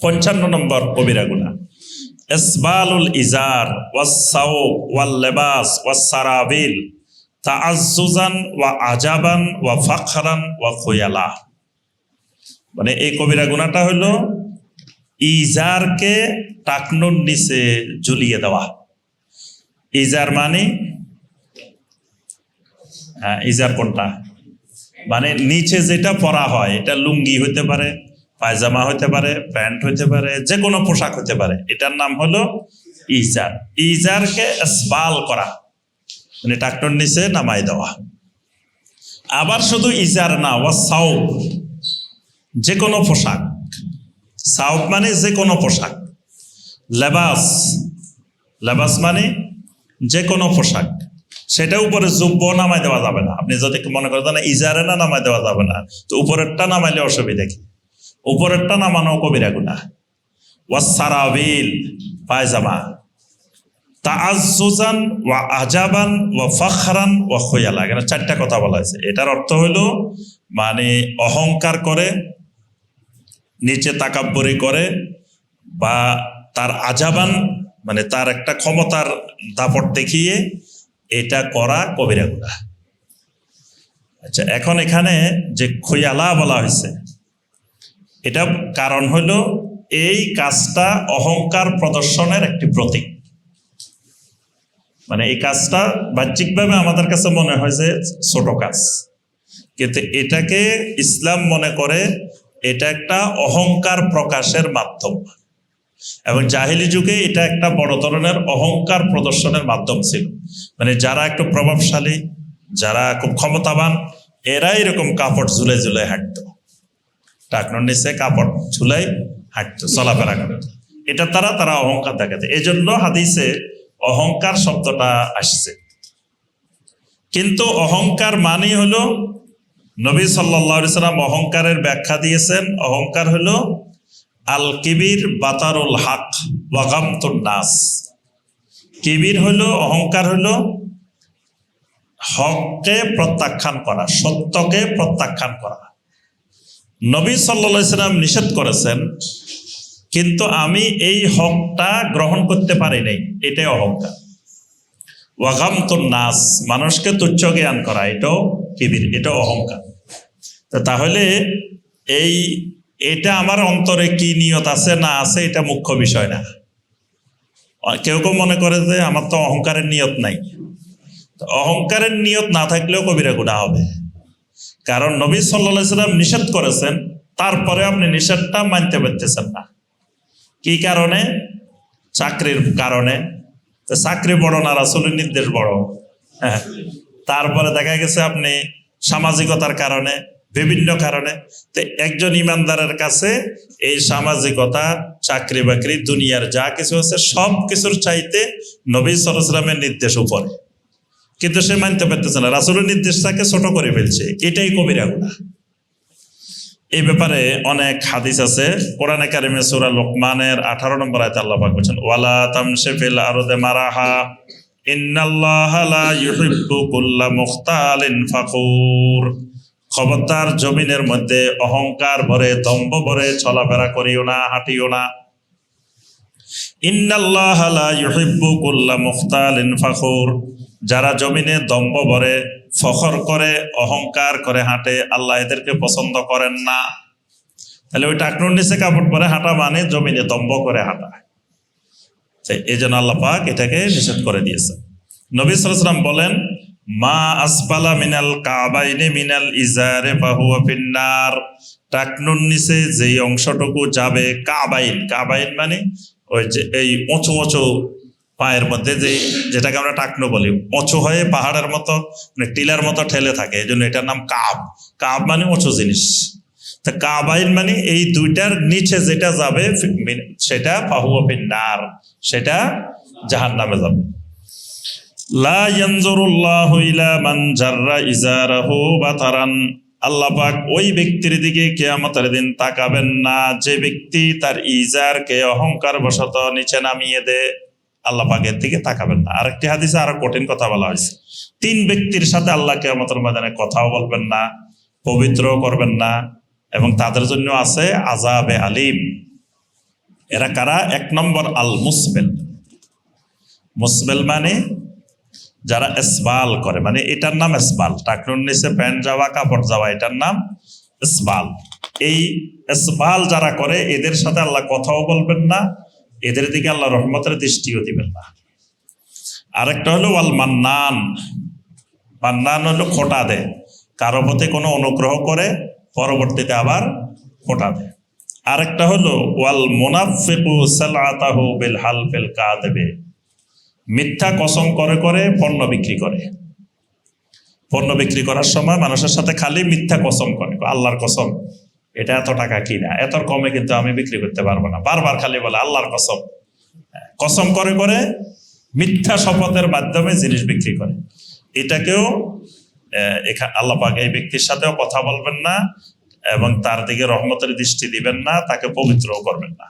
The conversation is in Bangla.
পঞ্চান্ন নম্বর কবিরা গুণা ইসবালুল ইজার ওয়াসাও ওয়াল লেবাস ওয়াসারাবিল তাআজ্জুজান ওয়া আজাবান ওয়া ফাখরান ওয়া খুয়ালা। মানে এই কবিরা গুণাটা হলো ইজারকে টাকনুর নিচে ঝুলিয়ে দেওয়া। ইজার মানে? হ্যাঁ, ইজার কোনটা? মানে নিচে যেটা পরা হয় এটা লুঙ্গি হতে পারে পায়জামা হতে পারে, প্যান্ট হতে পারে যে কোনো পোশাক হতে পারে। এটার নাম হলো ইজার। ইজারকে স্পাল করা। মানে টাকনুর নিচে নামাই দেওয়া। আবার শুধু ইজার না ও সাউব। যে কোনো পোশাক। সাউব মানে যে কোনো পোশাক। লেবাস। লেবাস মানে যে কোনো পোশাক। সেটা উপরে জুব্ব নামাই দেওয়া যাবে না। আপনি যদি মনে করেন ইজারে না, নামাই দেওয়া যাবে না। তো উপরেরটা নামাইলে অসুবিধা কি? উপরেরটা নামানো কবিরা গুনা ওয়াসারাবিল পায়জামা। তাআজ্জুজান ওয়া আজাবান ওয়া ফখরান ওয়া খুয়ালা। এখানে চারটা কথা বলা হয়েছে। এটার অর্থ হলো মানে অহংকার করে, নিচে তাকাব্বরি করে, বা তার আজাবান মানে তার একটা ক্ষমতার দাপট দেখিয়ে এটা করা কবিরা গুণা আচ্ছা এখন এখানে যে খৈয়ালা বলা হয়েছে এটা কারণ হলো এই কাজটা অহংকার প্রদর্শনের একটি প্রতীক। মানে এই কাজটা বাহ্যিকভাবে আমাদের কাছে মনে হয় যে ছোট কাজ। কিন্তু এটাকে ইসলাম মনে করে এটা একটা অহংকার প্রকাশের মাধ্যম। এবং জাহিলি যুগে এটা একটা বড় ধরনের অহংকার প্রদর্শনের মাধ্যম ছিল। মানে যারা একটু প্রভাবশালী, যারা খুব ক্ষমতাবান, এরা এরকম কাপড় ঝুলে ঝুলে হাঁটতো। টাকনোর নিচে কাপড় ঝুলাই হাঁটতো, চলাফেরা করতো। এটা তারা তারা অহংকার দেখাতে। জন্য হাদিসে অহংকার শব্দটা আসছে। কিন্তু অহংকার মানে হলো, নবী সাল্লা সাল্লাম অহংকারের ব্যাখ্যা দিয়েছেন। অহংকার হলো আল কিবির বাতারুল হাক ওয়াগামতুন নাস। কিবির হলো, অহংকার হলো, হককে প্রত্যাখ্যান করা, সত্যকে প্রত্যাখ্যান করা। নবী সাল্লা সাল্লাম নিষেধ করেছেন, কিন্তু আমি এই হকটা গ্রহণ করতে পারি নাই। এটাই অহংকার। ওয়াগামতুন নাস, মানুষকে তুচ্ছ জ্ঞান করা, এটাও কিবির, এটাও অহংকার। তো তাহলে এই, এটা আমার অন্তরে কি নিয়ত আছে, না আছে, এটা মুখ্য বিষয় না। কেউ কেউ মনে করে যে আমার তো অহংকারের নিয়ত নাই। তো অহংকারের নিয়ত না থাকলেও কবিরা গুণা হবে। কারণ নবী সাল্লা সাল্লাম নিষেধ করেছেন, তারপরে আপনি নিষেধটা মানতে পারতেছেন না। কি কারণে? চাকরির কারণে। চাকরি বড় না, রাসুলের নির্দেশ বড়। হ্যাঁ। তারপরে দেখা গেছে আপনি সামাজিকতার কারণে, বিভিন্ন কারণে। তো একজন ইমানদারের কাছে এই সামাজিকতা চাকরি বাকরি দুনিয়ার যা কিছু আছে সব কিছুর চাইতে নবী সরসলামের নির্দেশ উপরে। কিন্তু সে মানতে পারতেছে না। রাসুলের নির্দেশটাকে ছোট করে ফেলছে। এটাই কবিরা গুণা এই ব্যাপারে অনেক হাদিস আছে। কোরআনে কারিমে সূরা লোকমানের আঠারো নম্বর আয়তে আল্লাহ পাক বলছেন, ওয়ালা তামশিফিল আরদে মারাহা, ইন্নাল্লাহা ইউহিব্বু কুল্লা মুখতালিন ফাখুর খবরদার জমিনের মধ্যে অহংকার ভরে, দম্ভ ভরে চলাফেরা করিও না, হাঁটিও না। ইন্নাল্লাহা লা ইউহিব্বু কুল্লা মুখতালিন ফাখুর যারা জমিনে দম্ভ ভরে, ফখর করে, অহংকার করে হাঁটে, আল্লাহ এদেরকে পছন্দ করেন না। তাহলে ওই টাকনুর নিচে কাপড় পরে হাঁটা মানে জমিনে দম্ভ করে হাঁটা। এই জন্য আল্লাহ পাক এটাকে নিষেধ করে দিয়েছে। নবী সালাম বলেন, মা আসবালা মিনাল কাবাইনে মিনাল ইজারে বাহুয়া ফিন্নার। টাকনুর নিচে যেই অংশটুকু যাবে কাবাইন। কাবাইন মানে ওই যে, এই উঁচু উঁচু পায়ের মধ্যে যে যেটাকে আমরা টাকনো বলি উঁচু হয়ে পাহাড়ের মতো মানে টিলার মতো ঠেলে থাকে, এই জন্য এটার নাম কাব। কাব মানে উঁচু জিনিস। তা কাবাইন মানে এই দুইটার নিচে যেটা যাবে সেটা পাহুয়া নার সেটা জাহান নামে যাবে। লা ইয়ানজুরুল্লাহু ইলা মান জাররা ইজারাহু বাতারান। আল্লাহ পাক ওই ব্যক্তির দিকে কেয়ামতের দিন তাকাবেন না, যে ব্যক্তি তার ইজারকে অহংকার বশত নিচে নামিয়ে দেয়। আল্লাহ পাকের দিকে তাকাবেন না। আরেকটি হাদিসে আরও কঠিন কথা বলা হয়েছে। তিন ব্যক্তির সাথে আল্লাহ কেয়ামতের ময়দানে কথাও বলবেন না পবিত্র করবেন না এবং তাদের জন্য আছে আজাবে আলিম। এরা কারা? এক নম্বর আল মুসবেল মুসবেল মানে যারা এসবাল করে মানে এটার নাম এসবাল টাকনুর নিচে প্যান্ট যাওয়া, কাপড় যাওয়া, এটার নাম এসবাল এই এসবাল যারা করে, এদের সাথে আল্লাহ কথাও বলবেন না এদের দিকে আল্লাহ রহমতের দৃষ্টিও দিবেন না। আরেকটা হলো, ওয়াল মান্নান। মান্নান হলো খোটা দেয় কারও প্রতি কোনো অনুগ্রহ করে পরবর্তীতে আবার খোটা দেয় আরেকটা হলো, ওয়াল মুনাফিকু সালাতাহু বিল হালফিল কাযিবে মিথ্যা কসম করে করে পণ্য বিক্রি করে। পণ্য বিক্রি করার সময় মানুষের সাথে খালি মিথ্যা কসম করে। আল্লাহর কসম। এটা এত টাকা কিনা এত কমে কিন্তু আমি বিক্রি করতে পারব না। বারবার খালি বলে, আল্লাহর কসম। কসম করে করে মিথ্যা শপথের মাধ্যমে জিনিস বিক্রি করে। এটাকেও আল্লাপাক এই ব্যক্তির সাথেও কথা বলবেন না এবং তার দিকে রহমতের দৃষ্টি দিবেন না, তাকে পবিত্রও করবেন না।